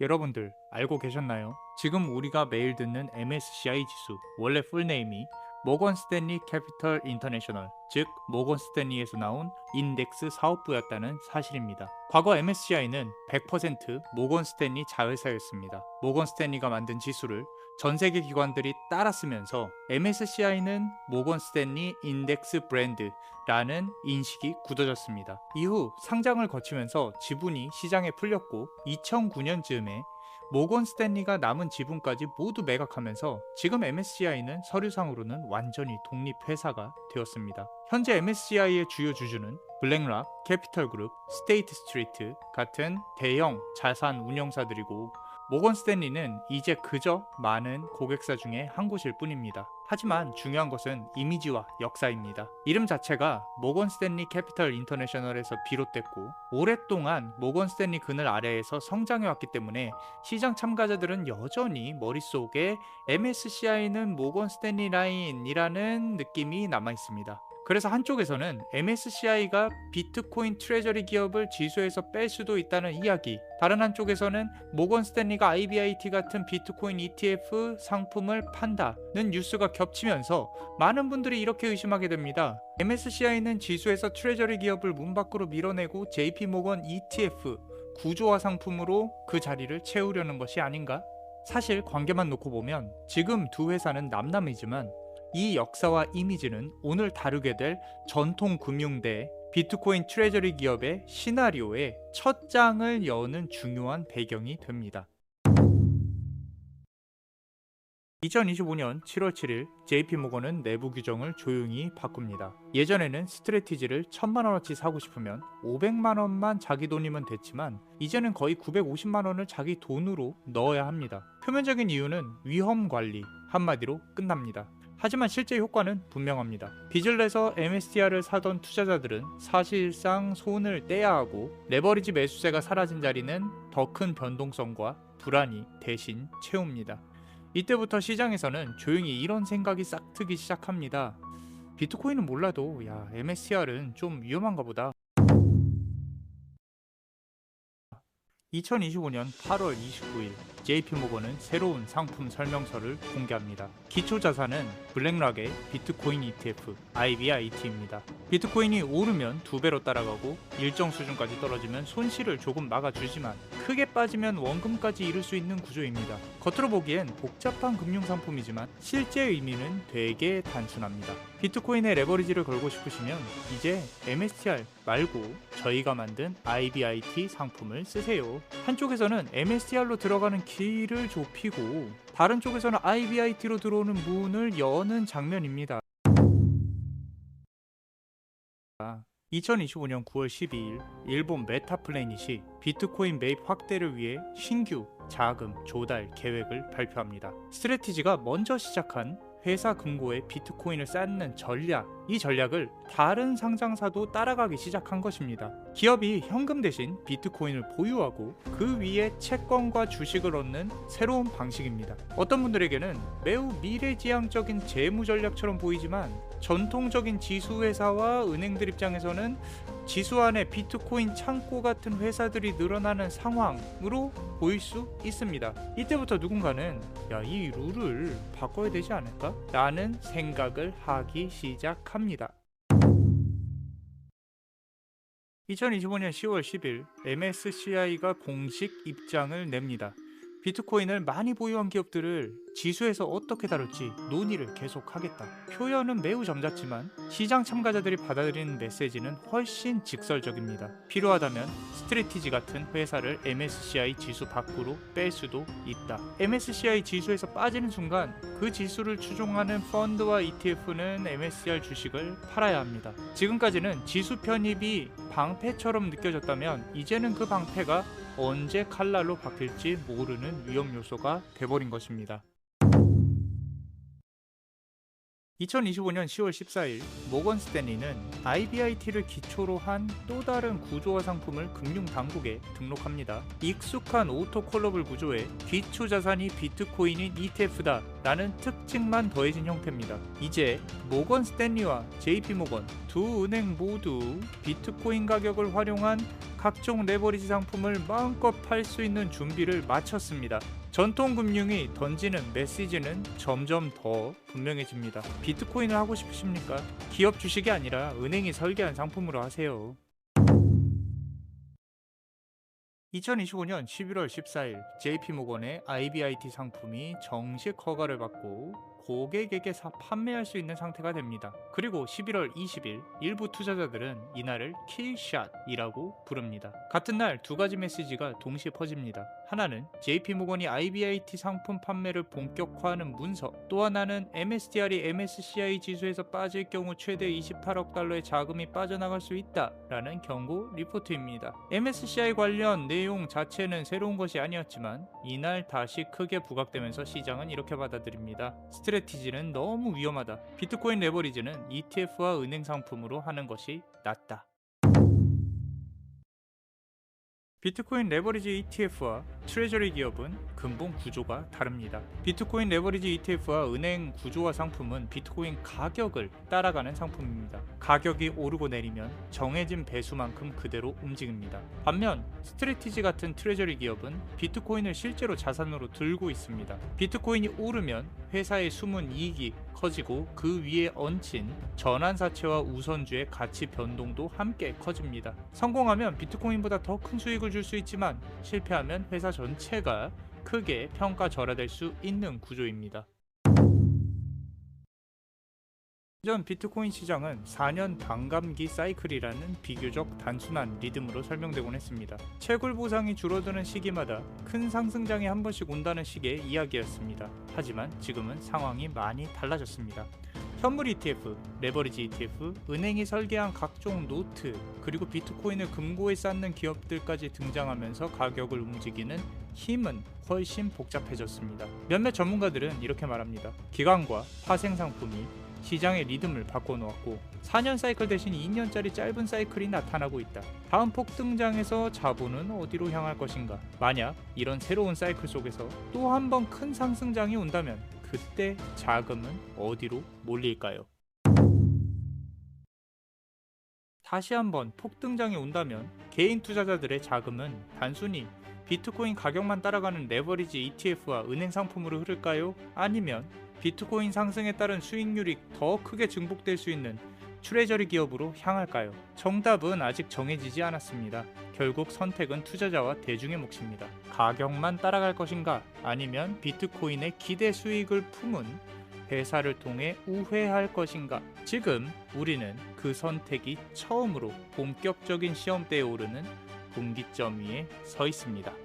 여러분들 알고 계셨나요? 지금 우리가 매일 듣는 MSCI 지수 원래 풀네임이 모건 스탠리 캐피털 인터내셔널 즉 모건 스탠리에서 나온 인덱스 사업부였다는 사실입니다. 과거 MSCI는 100% 모건 스탠리 자회사였습니다. 모건 스탠리가 만든 지수를 전 세계 기관들이 따라 쓰면서 MSCI는 모건 스탠리 인덱스 브랜드라는 인식이 굳어졌습니다. 이후 상장을 거치면서 지분이 시장에 풀렸고 2009년쯤에 모건 스탠리가 남은 지분까지 모두 매각하면서 지금 MSCI는 서류상으로는 완전히 독립 회사가 되었습니다. 현재 MSCI의 주요 주주는 블랙락, 캐피털그룹, 스테이트 스트리트 같은 대형 자산 운용사들이고 모건 스탠리는 이제 그저 많은 고객사 중에 한 곳일 뿐입니다. 하지만 중요한 것은 이미지와 역사입니다. 이름 자체가 모건 스탠리 캐피털 인터내셔널에서 비롯됐고 오랫동안 모건 스탠리 그늘 아래에서 성장해 왔기 때문에 시장 참가자들은 여전히 머릿속에 MSCI는 모건 스탠리 라인이라는 느낌이 남아 있습니다. 그래서 한쪽에서는 MSCI가 비트코인 트레저리 기업을 지수에서 뺄 수도 있다는 이야기, 다른 한쪽에서는 모건 스탠리가 IBIT 같은 비트코인 ETF 상품을 판다는 뉴스가 겹치면서 많은 분들이 이렇게 의심하게 됩니다. MSCI는 지수에서 트레저리 기업을 문 밖으로 밀어내고 JP 모건 ETF 구조화 상품으로 그 자리를 채우려는 것이 아닌가? 사실 관계만 놓고 보면 지금 두 회사는 남남이지만 이 역사와 이미지는 오늘 다루게 될 전통 금융대 비트코인 트레저리 기업의 시나리오의 첫 장을 여는 중요한 배경이 됩니다. 2025년 7월 7일 JP모건은 내부 규정을 조용히 바꿉니다. 예전에는 스트레티지를 1000만 원어치 사고 싶으면 500만 원만 자기 돈이면 됐지만 이제는 거의 950만 원을 자기 돈으로 넣어야 합니다. 표면적인 이유는 위험 관리 한마디로 끝납니다. 하지만 실제 효과는 분명합니다. 빚을 내서 MSTR을 사던 투자자들은 사실상 손을 떼야 하고 레버리지 매수세가 사라진 자리는 더 큰 변동성과 불안이 대신 채웁니다. 이때부터 시장에서는 조용히 이런 생각이 싹 트기 시작합니다. 비트코인은 몰라도 야 MSTR은 좀 위험한가 보다. 2025년 8월 29일 JP모건은 새로운 상품 설명서를 공개합니다. 기초 자산은 블랙락의 비트코인 ETF IBIT입니다. 비트코인이 오르면 두 배로 따라가고 일정 수준까지 떨어지면 손실을 조금 막아주지만 크게 빠지면 원금까지 잃을 수 있는 구조입니다. 겉으로 보기엔 복잡한 금융 상품이지만 실제 의미는 되게 단순합니다. 비트코인에 레버리지를 걸고 싶으시면 이제 MSTR 말고 저희가 만든 IBIT 상품을 쓰세요. 한쪽에서는 MSTR로 들어가는 길을 좁히고 다른 쪽에서는 IBIT로 들어오는 문을 여는 장면입니다. 2025년 9월 12일 일본 메타플래닛이 비트코인 매입 확대를 위해 신규 자금 조달 계획을 발표합니다. 스트레티지가 먼저 시작한 회사 금고에 비트코인을 쌓는 전략, 이 전략을 다른 상장사도 따라가기 시작한 것입니다. 기업이 현금 대신 비트코인을 보유하고 그 위에 채권과 주식을 얻는 새로운 방식입니다. 어떤 분들에게는 매우 미래지향적인 재무 전략처럼 보이지만 전통적인 지수 회사와 은행들 입장에서는 지수 안에 비트코인 창고 같은 회사들이 늘어나는 상황으로 보일 수 있습니다. 이때부터 누군가는 야, 이 룰을 바꿔야 되지 않을까? 라는 생각을 하기 시작합니다. 2025년 10월 10일 MSCI가 공식 입장을 냅니다. 비트코인을 많이 보유한 기업들을 지수에서 어떻게 다룰지 논의를 계속하겠다. 표현은 매우 점잖지만 시장 참가자들이 받아들이는 메시지는 훨씬 직설적입니다. 필요하다면 스트레티지 같은 회사를 MSCI 지수 밖으로 뺄 수도 있다. MSCI 지수에서 빠지는 순간 그 지수를 추종하는 펀드와 ETF는 MSCI 주식을 팔아야 합니다. 지금까지는 지수 편입이 방패처럼 느껴졌다면 이제는 그 방패가 언제 칼날로 바뀔지 모르는 위험 요소가 돼버린 것입니다. 2025년 10월 14일 모건 스탠리는 IBIT를 기초로 한 또 다른 구조화 상품을 금융 당국에 등록합니다. 익숙한 오토 콜러블 구조에 기초 자산이 비트코인인 ETF다 라는 특징만 더해진 형태입니다. 이제 모건 스탠리와 JP 모건 두 은행 모두 비트코인 가격을 활용한 각종 레버리지 상품을 마음껏 팔 수 있는 준비를 마쳤습니다. 전통 금융이 던지는 메시지는 점점 더 분명해집니다. 비트코인을 하고 싶으십니까? 기업 주식이 아니라 은행이 설계한 상품으로 하세요. 2025년 11월 14일 JP모건의 IBIT 상품이 정식 허가를 받고 고객에게 사 판매할 수 있는 상태가 됩니다. 그리고 11월 20일 일부 투자자들은 이날을 킬샷이라고 부릅니다. 같은 날 두 가지 메시지가 동시에 퍼집니다. 하나는 JP모건이 IBIT 상품 판매를 본격화하는 문서, 또 하나는 MSTR이 MSCI 지수에서 빠질 경우 최대 28억 달러의 자금이 빠져나갈 수 있다라는 경고 리포트입니다. MSCI 관련 내용 자체는 새로운 것이 아니었지만 이날 다시 크게 부각되면서 시장은 이렇게 받아들입니다. 스트레 티지는 너무 위험하다. 비트코인 레버리지는 ETF와 은행 상품으로 하는 것이 낫다. 비트코인 레버리지 ETF와 트레저리 기업은 근본 구조가 다릅니다. 비트코인 레버리지 ETF와 은행 구조와 상품은 비트코인 가격을 따라가는 상품입니다. 가격이 오르고 내리면 정해진 배수만큼 그대로 움직입니다. 반면 스트레티지 같은 트레저리 기업은 비트코인을 실제로 자산으로 들고 있습니다. 비트코인이 오르면 회사의 숨은 이익이 커지고 그 위에 얹힌 전환사채와 우선주의 가치 변동도 함께 커집니다. 성공하면 비트코인보다 더 큰 수익을 줄 수 있지만 실패하면 회사 전체가 크게 평가 절하될 수 있는 구조입니다. 전 비트코인 시장은 4년 반감기 사이클이라는 비교적 단순한 리듬으로 설명되곤 했습니다. 채굴 보상이 줄어드는 시기마다 큰 상승장이 한 번씩 온다는 식의 이야기였습니다. 하지만 지금은 상황이 많이 달라졌습니다. 현물 ETF, 레버리지 ETF, 은행이 설계한 각종 노트, 그리고 비트코인을 금고에 쌓는 기업들까지 등장하면서 가격을 움직이는 힘은 훨씬 복잡해졌습니다. 몇몇 전문가들은 이렇게 말합니다. 기관과 파생 상품이 시장의 리듬을 바꿔놓았고 4년 사이클 대신 2년짜리 짧은 사이클이 나타나고 있다. 다음 폭등장에서 자본은 어디로 향할 것인가? 만약 이런 새로운 사이클 속에서 또 한 번 큰 상승장이 온다면 그때 자금은 어디로 몰릴까요? 다시 한번 폭등장이 온다면 개인 투자자들의 자금은 단순히 비트코인 가격만 따라가는 레버리지 ETF와 은행 상품으로 흐를까요? 아니면 비트코인 상승에 따른 수익률이 더 크게 증폭될 수 있는 트레저리 기업으로 향할까요? 정답은 아직 정해지지 않았습니다. 결국 선택은 투자자와 대중의 몫입니다. 가격만 따라갈 것인가? 아니면 비트코인의 기대 수익을 품은 회사를 통해 우회할 것인가? 지금 우리는 그 선택이 처음으로 본격적인 시험대에 오르는 분기점 위에 서 있습니다.